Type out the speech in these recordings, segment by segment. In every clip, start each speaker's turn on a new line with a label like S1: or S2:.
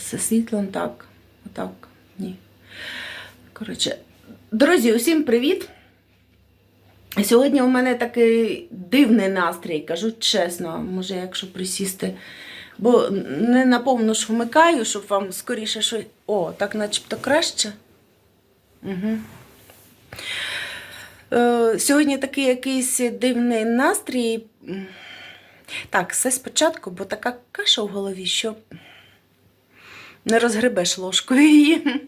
S1: З світлом так. Отак. Ні. Коротше, друзі, усім привіт! Сьогодні у мене такий дивний настрій, кажу чесно, може, якщо присісти. Бо не наповну ж вмикаю, щоб вам скоріше щось. О, так начебто краще. Угу. Е, сьогодні такий якийсь дивний настрій. Так, все спочатку, бо така каша в голові, що не розгребеш ложкою її.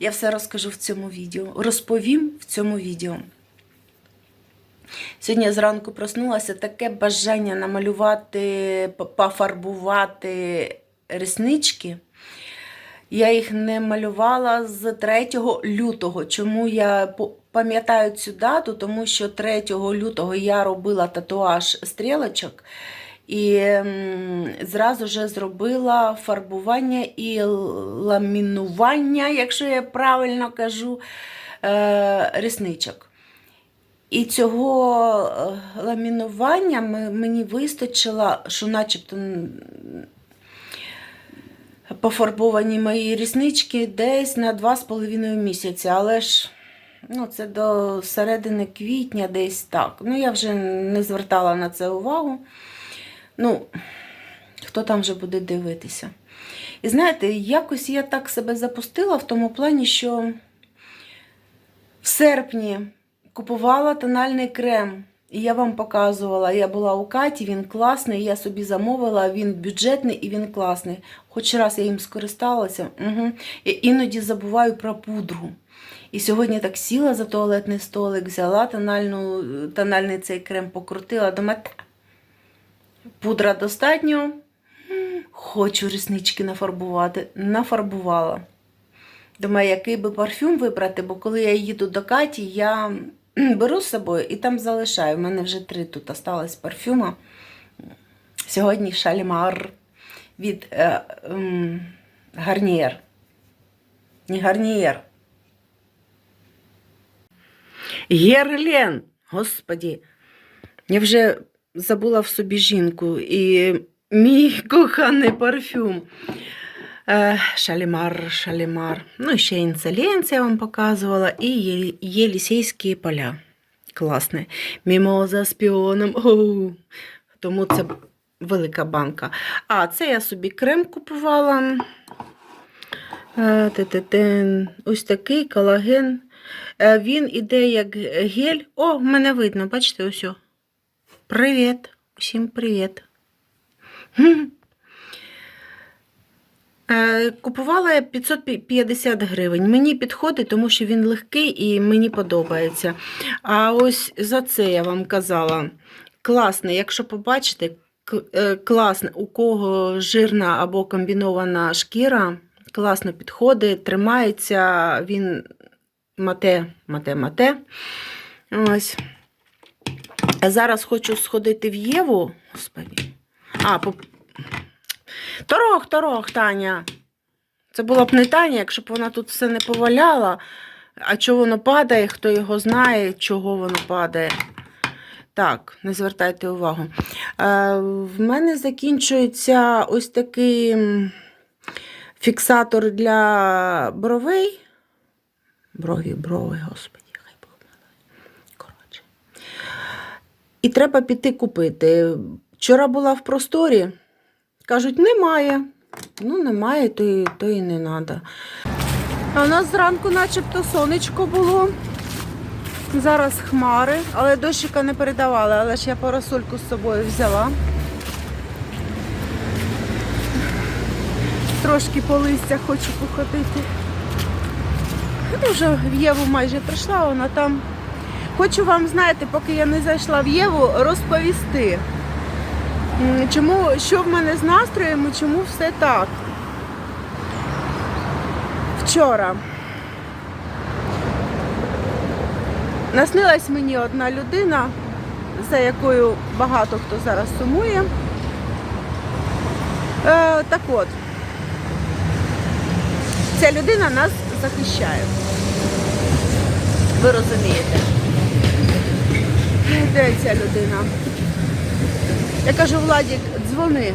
S1: Я все розкажу в цьому відео. Розповім в цьому відео. Сьогодні я зранку проснулася таке бажання намалювати, пофарбувати реснички. Я їх не малювала з 3 лютого. Чому я пам'ятаю цю дату? Тому що 3 лютого я робила татуаж стрілочок і зразу ж зробила фарбування і ламінування, якщо я правильно кажу, е, ресничок. І цього е, ламінування мені вистачило, що начебто пофарбовані мої ріснички десь на 2,5 місяці, але ж ну, це до середини квітня десь так. Ну, я вже не звертала на це увагу. Ну, хто там вже буде дивитися. І знаєте, якось я так себе запустила в тому плані, що в серпні купувала тональний крем. І я вам показувала, я була у Каті, він класний, я собі замовила, він бюджетний і він класний. Хоч раз я їм скористалася, угу. я іноді забуваю про пудру. І сьогодні так сіла за туалетний столик, взяла тональну, тональний цей крем, покрутила, думаю, «Та, пудра достатньо. Хочу реснички нафарбувати. Нафарбувала. Думаю, який би парфюм вибрати, бо коли я їду до Каті, я беру з собою і там залишаю. У мене вже три тут осталось парфюма. Сьогодні шалімар від е, ем, Гарнієр. Не Гарнієр. Герлен, господі. Я вже забула в собі жінку і мій коханий парфюм. Е, Шалімар, шалімар. Ну, ще інцеленція я вам показувала, і Єлісейські поля. Класне. Мімоза з піоном. Оу. Тому це велика банка. А, це я собі крем купувала. Е. Ось такий колаген. Е, Він іде як гель. О, в мене видно, бачите, ось. Привіт. Усім привіт. Е, Купувала я 550 гривень. Мені підходить, тому що він легкий і мені подобається. А ось за це я вам казала. Класний, якщо побачите, е, у кого жирна або комбінована шкіра, класно підходить, тримається, він мате, мате, мате. Ось. Зараз хочу сходити в Єву. Господи. А, по... Торох, торох, Таня. Це була б не Таня, якщо б вона тут все не поваляла. А чого воно падає, хто його знає, чого воно падає. Так, не звертайте увагу. Е, в мене закінчується ось такий фіксатор для бровей. Брові, брови, господі, І треба піти купити. Вчора була в просторі. Кажуть, немає. Ну, немає, то і, то і не треба. А у нас зранку начебто сонечко було. Зараз хмари, але дощика не передавали, але ж я парасольку з собою взяла. Трошки по листях хочу походити. Я вже в Єву майже прийшла, вона там. Хочу вам, знаєте, поки я не зайшла в Єву, розповісти. Чому, що в мене з настроєм і чому все так? Вчора наснилась мені одна людина, за якою багато хто зараз сумує. Е, так от, ця людина нас захищає. Ви розумієте? Де ця людина? Я кажу, Владік, дзвони.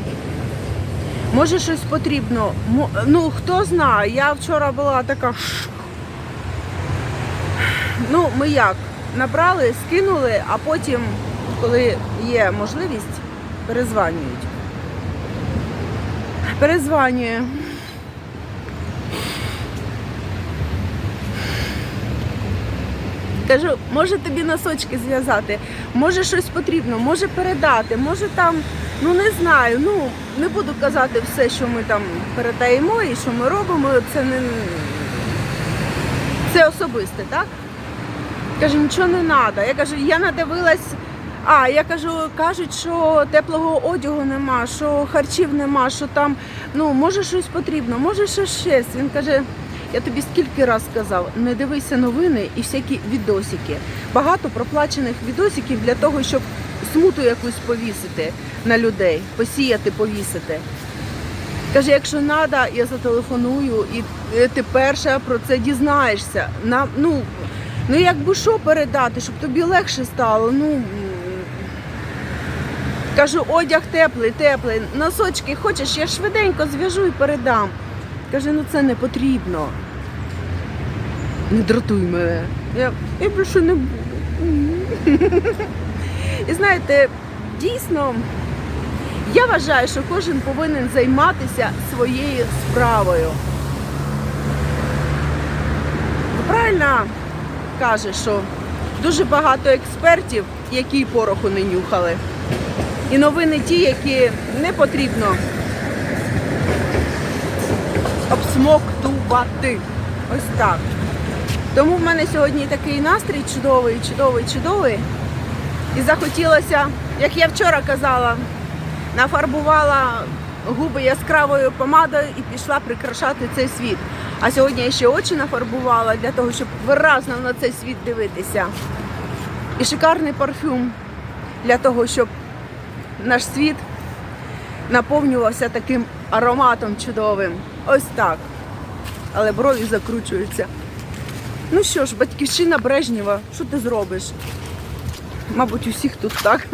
S1: Може щось потрібно. Ну, хто знає, я вчора була така. Ну, ми як? Набрали, скинули, а потім, коли є можливість, перезванюють. Перезванює. Кажу, може тобі носочки зв'язати, може щось потрібно, може передати, може там, ну не знаю, ну не буду казати все, що ми там передаємо і що ми робимо, це не це особисте, так? Каже, нічого не треба. Я кажу, я надивилась. А, я кажу, кажуть, що теплого одягу нема, що харчів нема, що там, ну, може щось потрібно, може ще щось. Він каже, я тобі скільки раз сказав, не дивися новини і всякі відосики. Багато проплачених відосиків для того, щоб смуту якусь повісити на людей, посіяти, повісити. Каже, якщо треба, я зателефоную, і ти перша про це дізнаєшся. На, ну, ну якби що передати, щоб тобі легше стало. Ну, кажу, одяг теплий, теплий, носочки хочеш, я швиденько зв'яжу і передам. Каже, ну це не потрібно. Не дратуй мене. Я, я більше не буду. І знаєте, дійсно. Я вважаю, що кожен повинен займатися своєю справою. Правильно каже, що дуже багато експертів, які пороху не нюхали. І новини ті, які не потрібно обсмоктувати. Ось так. Тому в мене сьогодні такий настрій чудовий, чудовий, чудовий. І захотілося, як я вчора казала, нафарбувала губи яскравою помадою і пішла прикрашати цей світ. А сьогодні я ще очі нафарбувала для того, щоб виразно на цей світ дивитися. І шикарний парфюм для того, щоб наш світ наповнювався таким ароматом чудовим. Ось так. Але брові закручуються. Ну що ж, батьківщина Брежнєва, що ти зробиш? Мабуть, усіх тут так.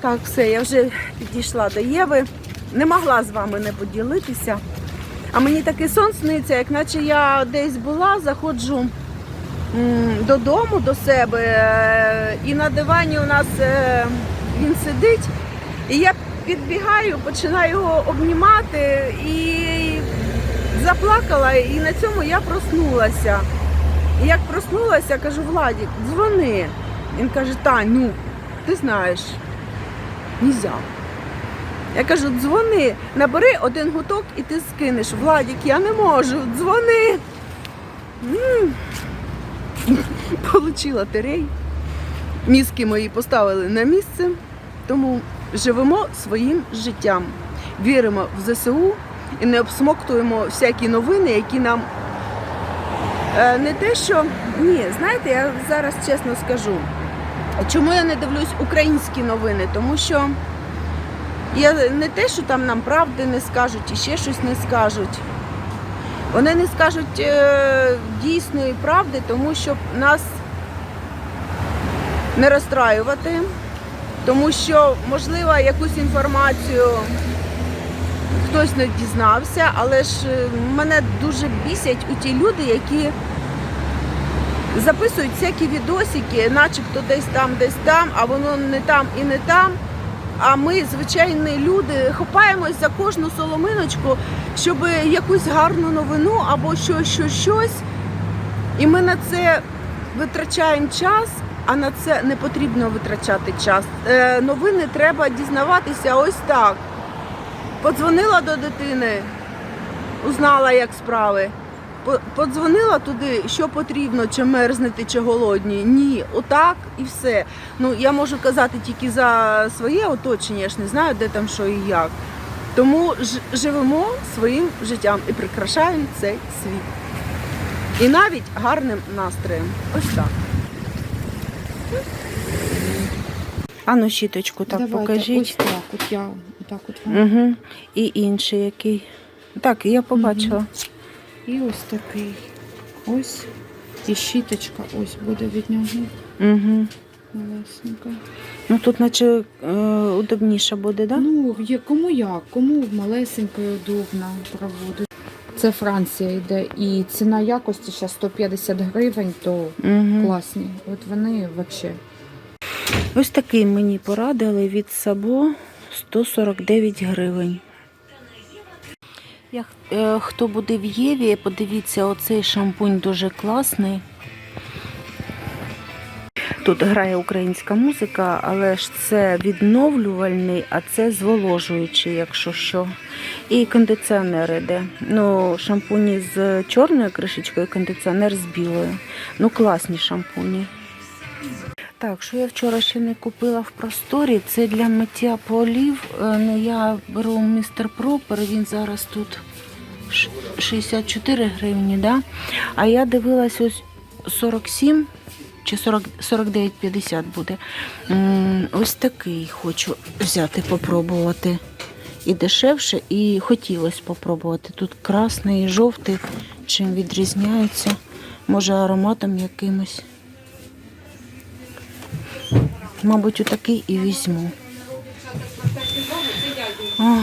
S1: Так, все, я вже підійшла до Єви. Не могла з вами не поділитися. А мені такий сон сниться, як наче я десь була, заходжу додому до себе, е, і на дивані у нас е, він сидить, і я підбігаю, починаю його обнімати і заплакала, і на цьому я проснулася. І як проснулася, кажу, Владік, дзвони. Він каже, Тань, ну, ти знаєш, нельзя. Я кажу, дзвони, набери один гуток і ти скинеш. Владік, я не можу, дзвони. Получила терей. Мізки мої поставили на місце, тому живемо своїм життям. Віримо в ЗСУ і не обсмоктуємо всякі новини, які нам е, не те, що ні, знаєте, я зараз чесно скажу. Чому я не дивлюсь українські новини? Тому що я не те, що там нам правди не скажуть і ще щось не скажуть. Вони не скажуть е, дійсної правди, тому щоб нас не розстраювати, тому що, можливо, якусь інформацію хтось не дізнався, але ж е, мене дуже бісять у ті люди, які записують всякі відосики, начебто десь там, десь там, а воно не там і не там. А ми, звичайні люди, хапаємось за кожну соломиночку, щоб якусь гарну новину або щось, щось, щось. І ми на це витрачаємо час, а на це не потрібно витрачати час. Е, новини треба дізнаватися ось так. Подзвонила до дитини, узнала, як справи. Подзвонила туди, що потрібно, чи мерзнете, чи голодні. Ні, отак і все. Ну я можу казати тільки за своє оточення, я ж не знаю, де там що і як. Тому ж- живемо своїм життям і прикрашаємо цей світ. І навіть гарним настроєм. Ось так. Ану, щіточку так
S2: Давайте,
S1: покажіть.
S2: Ось так, от я так от вам.
S1: Угу. І інший який. Так, я побачила.
S2: І ось такий. Ось. І щіточка ось буде від нього.
S1: Угу.
S2: Малесенька.
S1: Ну тут наче е, удобніше буде, да?
S2: Ну, є, кому як, кому малесенька і удобна проводить. Це Франція йде. І ціна якості ще 150 гривень, то
S1: Угу.
S2: класні. От вони взагалі.
S1: Ось такий мені порадили від Сабо 149 гривень. Я, е, хто буде в Єві, подивіться, оцей шампунь дуже класний. Тут грає українська музика, але ж це відновлювальний, а це зволожуючий, якщо що. І кондиціонер іде. Ну, шампуні з чорною кришечкою, кондиціонер з білою. Ну, класні шампуні. Так, що я вчора ще не купила в просторі, це для миття полів. Е, Ну, я беру містер Пропер, він зараз тут 64 гривні, да? а я дивилась ось 47 чи 40, 49,50 буде. Ось такий хочу взяти, попробувати. І дешевше, і хотілося попробувати. Тут красний і жовтий, чим відрізняються. Може ароматом якимось. Мабуть, отакий і візьму. О,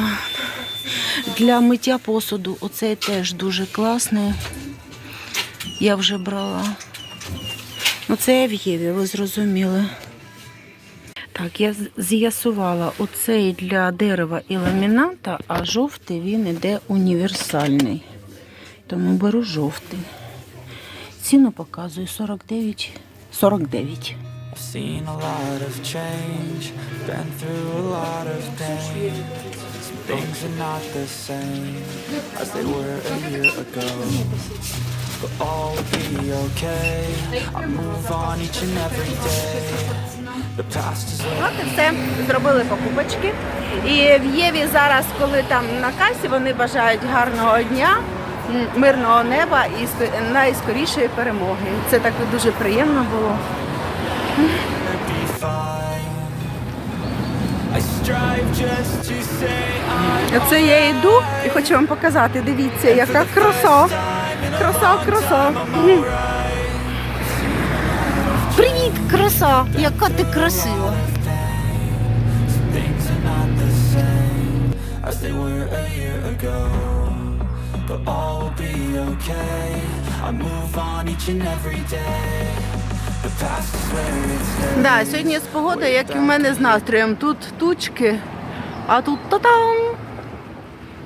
S1: для миття посуду оцей теж дуже класний. Я вже брала. Ну, це я в Єві, ви зрозуміли. Так, я з'ясувала, оцей для дерева і ламіната, а жовтий він іде універсальний. Тому беру жовтий. Ціну показую 49. 49.
S3: I've seen a lot of change, been through a lot of. Some things are not the same as they were a year ago. But all will be okay. I move on each and every day.
S1: От і все, зробили покупочки. І в Єві зараз, коли там на касі, вони бажають гарного дня, мирного неба і найскорішої перемоги. Це так дуже приємно було. Оце я йду і хочу вам показати. Дивіться, яка краса. Краса, краса. Привіт, краса! Яка ти красива.
S3: But all will be okay. I move on each and every day.
S1: Да, сьогодні з погодою, як і в мене з настроєм. Тут тучки, а тут та-там!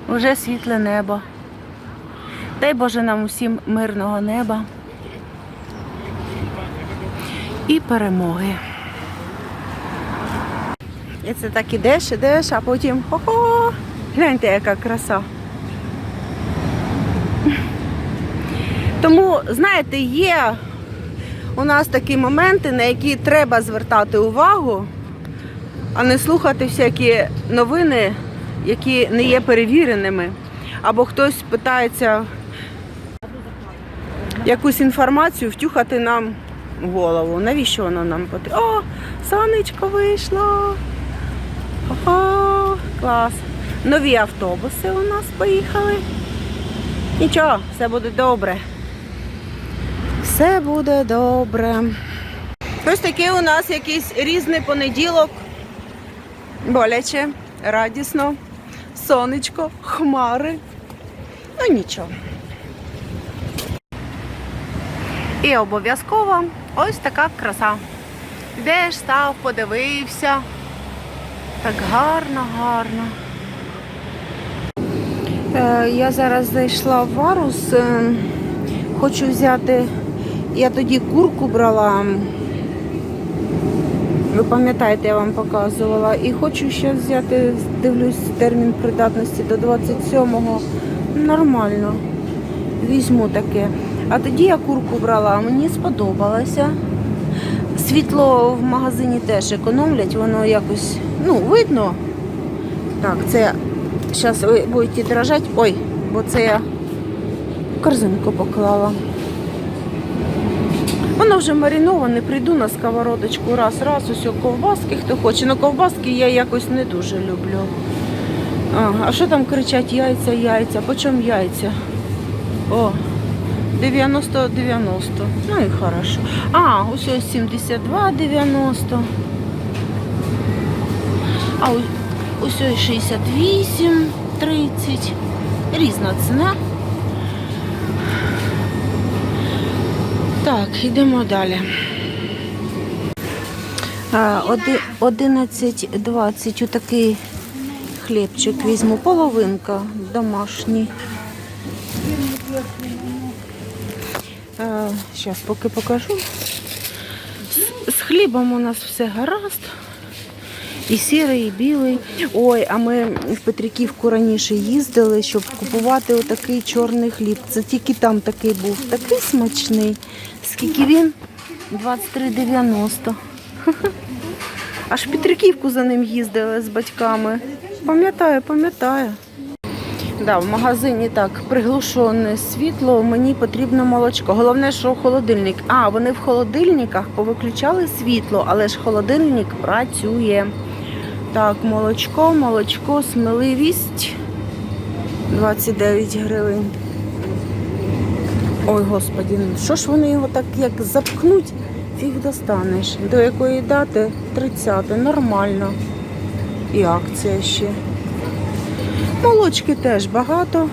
S1: Уже світле небо. Дай Боже нам усім мирного неба і перемоги. І це так ідеш, ідеш, а потім хо-хо! Гляньте, яка краса. Тому, знаєте, є у нас такі моменти, на які треба звертати увагу, а не слухати всякі новини, які не є перевіреними. Або хтось питається якусь інформацію втюхати нам в голову. Навіщо воно нам потрібно? О, сонечко вийшло. Ого, клас. Нові автобуси у нас поїхали. Нічого, все буде добре. Все буде добре. Ось такий у нас якийсь різний понеділок. Боляче, радісно, сонечко, хмари. Ну нічого. І обов'язково ось така краса. Йдеш, став, подивився. Так гарно, гарно. Е, Я зараз зайшла в Варус. е, Хочу взяти. Я тоді курку брала. Ви пам'ятаєте, я вам показувала. І хочу ще взяти, дивлюсь, термін придатності до 27-го. Нормально. Візьму таке. А тоді я курку брала, мені сподобалося. Світло в магазині теж економлять, воно якось, ну, видно. Так, це зараз ви будете дрожати. Ой, бо це я в корзинку поклала. Воно вже мариноване, прийду на сковородочку раз, раз, ось ковбаски, хто хоче. Ну ковбаски я якось не дуже люблю. А, а що там кричать яйця, яйця? По чому яйця? О, 90-90. Ну і хорошо. А, ось ось 72-90. А ось ось ось 68, 30. Різна ціна. Так, йдемо далі. А, оди- 11,20 отакий хлібчик візьму. Половинка домашній. Зараз поки покажу. З хлібом у нас все гаразд. І сірий, і білий. Ой, а ми в Петриківку раніше їздили, щоб купувати отакий чорний хліб. Це тільки там такий був. Такий смачний. Скільки він? 23,90. Аж в Петриківку за ним їздили з батьками. Пам'ятаю, пам'ятаю. Да, в магазині так приглушене світло, мені потрібно молочко. Головне, що холодильник. А, вони в холодильниках повиключали світло, але ж холодильник працює. Так, молочко, молочко, сміливість 29 гривень. Ой, господі, ну що ж вони його так як запхнуть, фіг достанеш. До якої дати? 30, нормально. І акція ще. Молочки теж багато.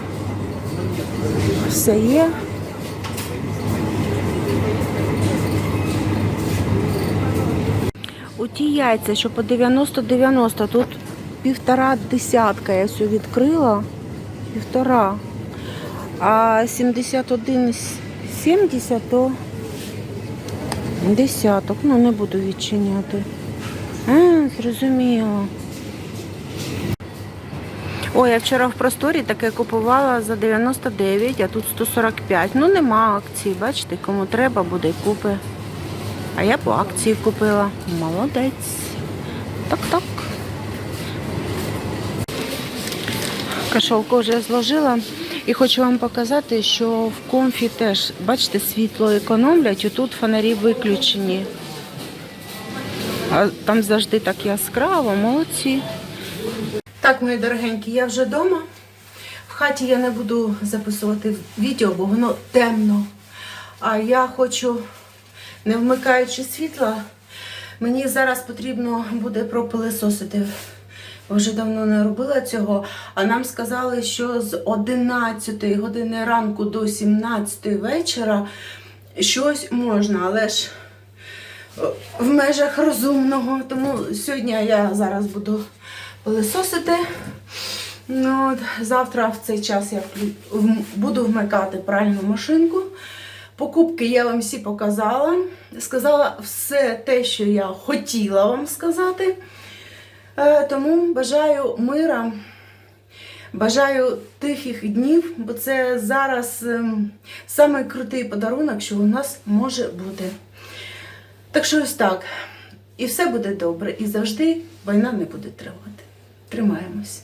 S1: Все є. У ті яйця, що по 90-90, тут півтора десятка я все відкрила. Півтора. А 71,70 то десяток. Ну, не буду відчиняти. А, зрозуміло. Ой, я вчора в просторі таке купувала за 99, а тут 145. Ну нема акції, бачите, кому треба, буде купи. А я по акції купила. Молодець. Так-так. Кашолку вже зложила. І хочу вам показати, що в комфі теж, бачите, світло економлять, і тут фонарі виключені. А там завжди так яскраво, молодці. Так, мої дорогенькі, я вже вдома. В хаті я не буду записувати відео, бо воно темно. А я хочу, не вмикаючи світла, мені зараз потрібно буде пропилисосити. Вже давно не робила цього, а нам сказали, що з 11 години ранку до 17 вечора щось можна, але ж в межах розумного. Тому сьогодні я зараз буду пилисосити. Ну, от, завтра в цей час я буду вмикати пральну машинку. Покупки я вам всі показала. Сказала все те, що я хотіла вам сказати. Е, Тому бажаю мира, бажаю тихих днів, бо це зараз ем, самий крутий подарунок, що у нас може бути. Так що ось так. І все буде добре, і завжди війна не буде тривати. Тримаємось.